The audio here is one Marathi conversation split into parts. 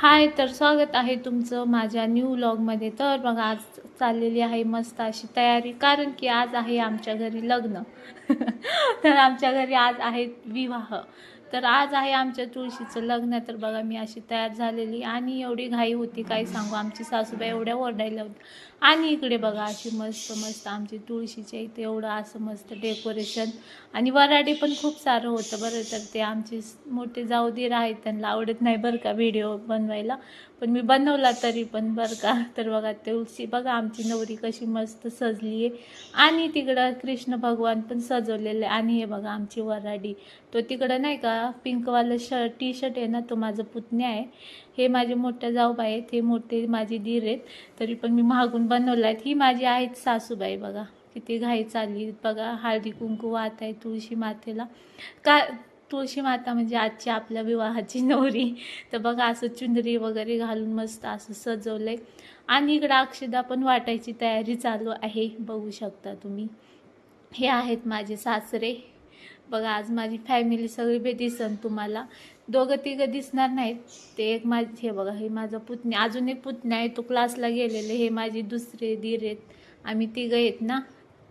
हाय तर स्वागत आहे तुमचं माझ्या न्यू व्लॉगमध्ये तर बघा आज चाललेली आहे मस्त अशी तयारी कारण की आज आहे आमच्या घरी लग्न. तर आमच्या घरी आज आहे विवाह. तर आज आहे आमच्या तुळशीचं लग्न तर बघा मी अशी तयार झालेली. आणि एवढी घाई होती काय सांगू? आमची सासूबाई एवढ्या ओरडायला होत्या आणि इकडे बघा अशी मस्त मस्त आमची तुळशीच्या इथे एवढं असं मस्त डेकोरेशन आणि वराडे पण खूप सारं होतं बरं तर ते आमचे मोठे जाऊ दे आहेत त्यांना आवडत नाही बरं का व्हिडिओ बनवायला. पण मी बनवला तरी पण बरं का. तर बघा तुळशी बघा आमची नवरी कशी मस्त सजली आहे. आणि तिकडं कृष्ण भगवान पण सजवलेले आहे. आणि हे बघा आमची वराडी तो तिकडं नाही का पिंकवालं शर्ट टी शर्ट आहे ना तो माझं पुतण्या आहे. हे माझे मोठ्या जाऊबाई आहेत हे मोठे माझे दीर आहेत. तरी पण मी मागून बनवलं आहेत ही माझी आहेत सासूबाई बघा. किती घाई चालली. बघा हळदी कुंकू वाहत आहे तुळशी मातेला. का तुळशी माता म्हणजे आजची आपल्या विवाहाची नवरी. तर बघा असं चुंदरी वगैरे घालून मस्त असं सजवलंय. आणि इकडं अक्षदा पण वाटायची तयारी चालू आहे. बघू शकता तुम्ही. हे आहेत माझे सासरे. बघा आज माझी फॅमिली सगळी बे दिसन तुम्हाला. दोघं तिघं दिसणार नाहीत. ते एक माझी हे बघा हे माझं पुतणी अजून एक पुतण्या आहे तो क्लासला गेलेले. हे माझे दुसरे दीर आहेत. आम्ही तिघं आहेत ना?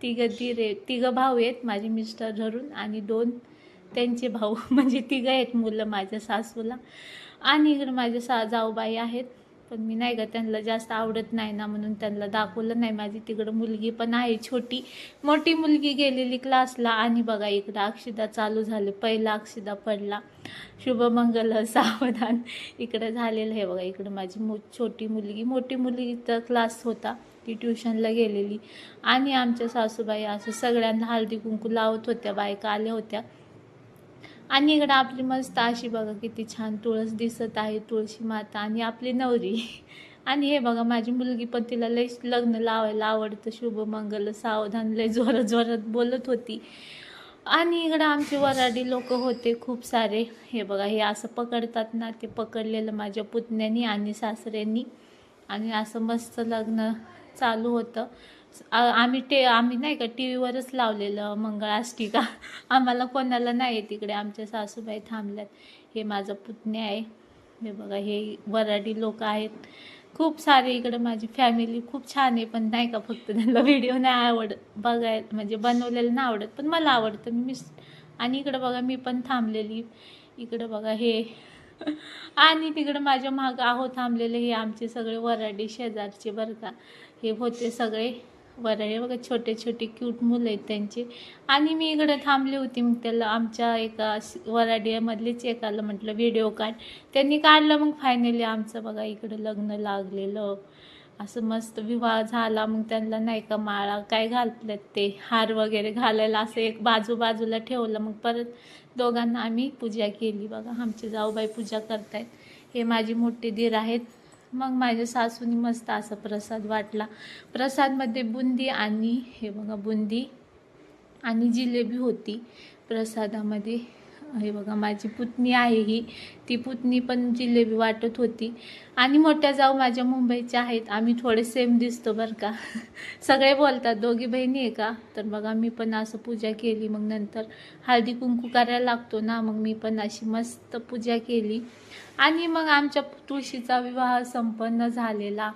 तिघं दीर आहेत. तिघं भाऊ आहेत माझे मिस्टर धरून आणि दोन त्यांचे भाऊ. म्हणजे तिघं आहेत मुलं माझ्या सासूला. आणि इकडे माझ्या सा जाऊबाई आहेत. पण मी नाही का त्यांना जास्त आवडत नाही ना म्हणून त्यांना दाखवलं नाही. माझी तिकडं मुलगी पण आहे छोटी. मोठी मुलगी गेलेली क्लासला आणि बघा इकडं अक्षिदा चालू झाले. पहिला अक्षिदा पडला. शुभमंगल सावधान इकडं झालेलं आहे बघा. इकडं माझी मो छोटी मुलगी. मोठी मुलगीचा क्लास होता. ती ट्युशनला गेलेली. आणि आमच्या सासूबाई असं सगळ्यांना हळदी कुंकू लावत होत्या. बायका आल्या होत्या. आणि इकडं आपली मस्त अशी बघा किती छान तुळस दिसत आहे तुळशी माता आणि आपली नवरी. आणि हे बघा माझी मुलगी पण तिला लय लग्न लावायला आवडतं शुभमंगल सावधान लय जोरात जोरात बोलत होती. आणि इकडं आमचे वराडी लोक होते खूप सारे. हे बघा हे असं पकडतात ना ते पकडलेलं माझ्या पुतण्यानी आणि सासऱ्यांनी. आणि असं मस्त लग्न चालू होतं. आम्ही टे आम्ही नाही का टी व्हीवरच लावलेलं मंगळाष्टिका. आम्हाला कोणाला नाही आहे तिकडे आमच्या सासूबाई थांबल्यात. हे माझं पुतणे आहे. हे बघा हे वराडी लोक आहेत. खूप सारे इकडं माझी फॅमिली खूप छान आहे पण नाही का फक्त त्यांना व्हिडिओ नाही आवडत. बघाय म्हणजे बनवलेलं नाही आवडत पण मला आवडतं. मी मिस आणि इकडं बघा मी पण थांबलेली. इकडं बघा हे. आणि तिकडं माझ्या मागं आहो थांबलेले हे आमचे सगळे वराडी शेजारचे बरं का. हे होते सगळे. वराडे बघा छोटे छोटे क्यूट मुलं आहेत त्यांचे. आणि मी इकडं थांबली होती मग त्याला आमच्या एका स- एकाला म्हटलं व्हिडिओ काढ. त्यांनी काढलं मग फायनली आमचं बघा इकडं लग्न लागलेलं. असं मस्त विवाह झाला. मग त्यांना नाही का माळा काय घालतात ते हार वगैरे घालायला असं एक बाजू बाजूला ठेवलं. मग परत दोघांना आम्ही पूजा केली. बघा आमचे जाऊबाई पूजा करतायत. हे माझी मोठे दीर आहेत. मग माझ्या सासूनी मस्त असा प्रसाद वाटला. प्रसादमध्ये बुंदी आणि हे बघा बुंदी आणि जिलेबी होती प्रसादामध्ये. हे बघा माझी पुतणी आहे ही. ती पुतणी पण जिलेबी वाटत होती. आणि मोठ्या जाऊ माझ्या मुंबईच्या आहेत. आम्ही थोडे सेम दिसतो बरं का. सगळे बोलतात दोघी बहिणी आहे का? तर बघा मी पण असं पूजा केली. मग नंतर हळदी कुंकू करायला लागतो ना मग मी पण अशी मस्त पूजा केली. आणि मग आमच्या तुळशीचा विवाह संपन्न झालेला.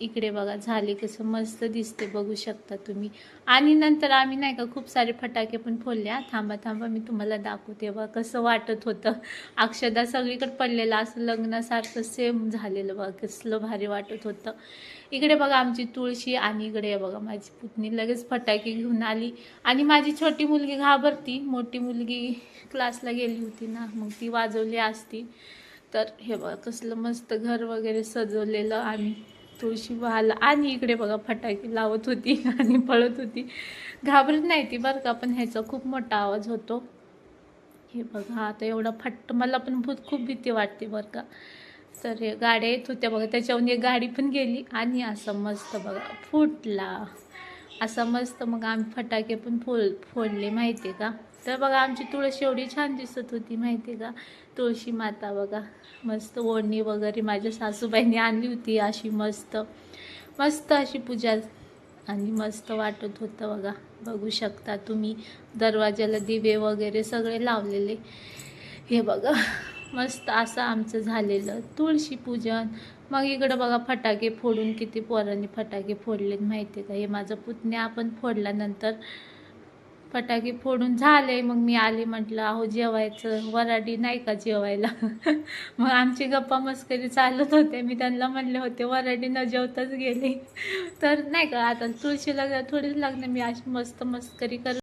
इकडे बघा झाले कसं मस्त दिसते बघू शकता तुम्ही. आणि नंतर आम्ही नाही का खूप सारे फटाके पण फोडल्या थांबा थांबा मी तुम्हाला दाखवते. बघा कसं वाटत होतं. अक्षदा सगळीकडे पडलेलं असं लग्नासारखं सेम झालेलं बघा कसलं भारी वाटत होतं. इकडे बघा आमची तुळशी आणि इकडे बघा माझी पुतणी लगेच फटाके घेऊन आली. आणि माझी छोटी मुलगी घाबरती. मोठी मुलगी क्लासला गेली होती ना मग ती वाजवली असती. तर हे बघा कसलं मस्त घर वगैरे सजवलेलं आम्ही. तुळशी वाल आणि इकडे बघा फटाके लावत होती आणि पळत होती. घाबरत नाही ती बरं का पण ह्याचा खूप मोठा आवाज होतो. हे बघा आता एवढा फट्ट मला पण भूत खूप भीती वाटते बरं का. तर हे गाड्या येत होत्या बघा त्याच्याहून एक गाडी पण गेली आणि असं मस्त बघा फुटला. असं मस्त मग आम्ही फटाके पण फोड फोडले माहिती आहे का? तर बघा आमची तुळशी एवढी छान दिसत होती माहिती आहे का? तुळशी माता बघा मस्त ओढणी वगैरे माझ्या सासूबाईंनी आणली होती अशी मस्त मस्त अशी पूजा आणि मस्त वाटत होतं बघा. बघू शकता तुम्ही दरवाजाला दिवे वगैरे सगळे लावलेले. हे बघा मस्त असं आमचं झालेलं तुळशी पूजन. मग इकडं बघा फटाके फोडून किती पोरांनी फटाके फोडलेत माहिती आहे का? हे माझं पुतण्या आपण फोडल्यानंतर फटाके फोडून झाले मग मी आले म्हटलं अहो जेवायचं. वराडी नाही का जेवायला? मग आमची गप्पा मस्करी चालत होते. मी त्यांना म्हणले होते वराडी न जेवताच गेले. तर नाही का आता तुळशीला थोडीच लग्न मी अशी मस्त मस्करी करत